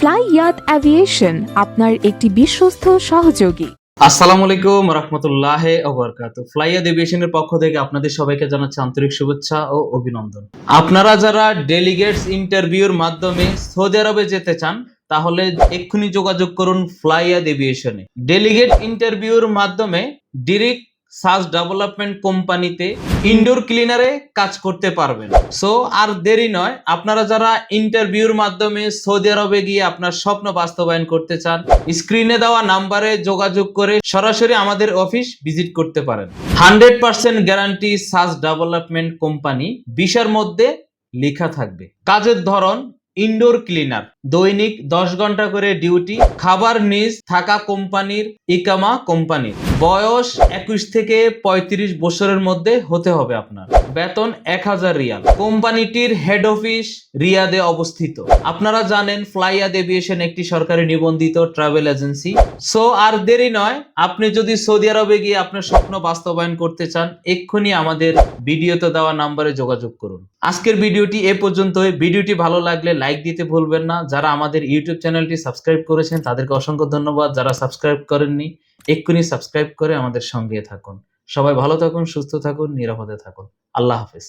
Fly ইয়াত aviation আপনার একটি বিশ্বস্ত সহযোগী। আসসালামু আলাইকুম রহমতুল্লাহ ওবরকাত ফ্লাইয়া এভিয়েশনের পক্ষ থেকে আপনাদের সবাইকে জানাচ্ছি আন্তরিক শুভেচ্ছা ও অভিনন্দন। আপনারা যারা ডেলিগেটস ইন্টারভিউর মাধ্যমে সৌদি আরবে যেতে চান, তাহলে এক্ষুনি যোগাযোগ করুন ফ্লাইয়া এভিয়েশনে ডেলিগেট ইন্টারভিউর মাধ্যমে ডিরেক্ট সার্চ ডেভেলপমেন্ট কোম্পানিতে ইনডোর ক্লিনারে কাজ করতে পারবেন। সো আর দেরি নয়, আপনারা যারা ইন্টারভিউর মাধ্যমে সৌদি আরবে গিয়ে আপনার স্বপ্ন বাস্তবায়ন করতে চান স্ক্রিনে দেওয়া নাম্বারে যোগাযোগ করে সরাসরি আমাদের অফিস ভিজিট করতে পারেন। Hundred percent guarantee search development company বিশার মধ্যে লেখা থাকবে। কাজের ধরন ইনডোর ক্লিনার দৈনিক দশ ঘণ্টা করে ডিউটি খাবার নিজ, থাকা কোম্পানির, ইকামা কোম্পানির। বয়স একুশ থেকে পঁয়ত্রিশ বছরের মধ্যে হতে হবে আপনার। বেতন এক হাজার রিয়াল। কোম্পানিটির হেড অফিস রিয়াদে অবস্থিত। আপনারা জানেন, ফ্লাইয়াদ এভিয়েশন একটি সরকারি নিবন্ধিত ট্রাভেল এজেন্সি সো আর দেরি নয়, আপনি যদি সৌদি আরবে গিয়ে আপনার স্বপ্ন বাস্তবায়ন করতে চান, এক্ষুনি আমাদের ভিডিওতে দেওয়া নাম্বারে যোগাযোগ করুন। আজকের ভিডিওটি এ পর্যন্তই। ভিডিওটি ভালো লাগলে লাইক দিতে ভুলবেন না। যারা আমাদের ইউটিউব চ্যানেলটি সাবস্ক্রাইব করেছেন, তাদেরকে অসংখ্য ধন্যবাদ। যারা সাবস্ক্রাইব করেননি, এক্ষুনি সাবস্ক্রাইব করে আমাদের সঙ্গে থাকুন। সবাই ভালো থাকুন, সুস্থ থাকুন, নিরাপদে থাকুন। আল্লাহ হাফিজ।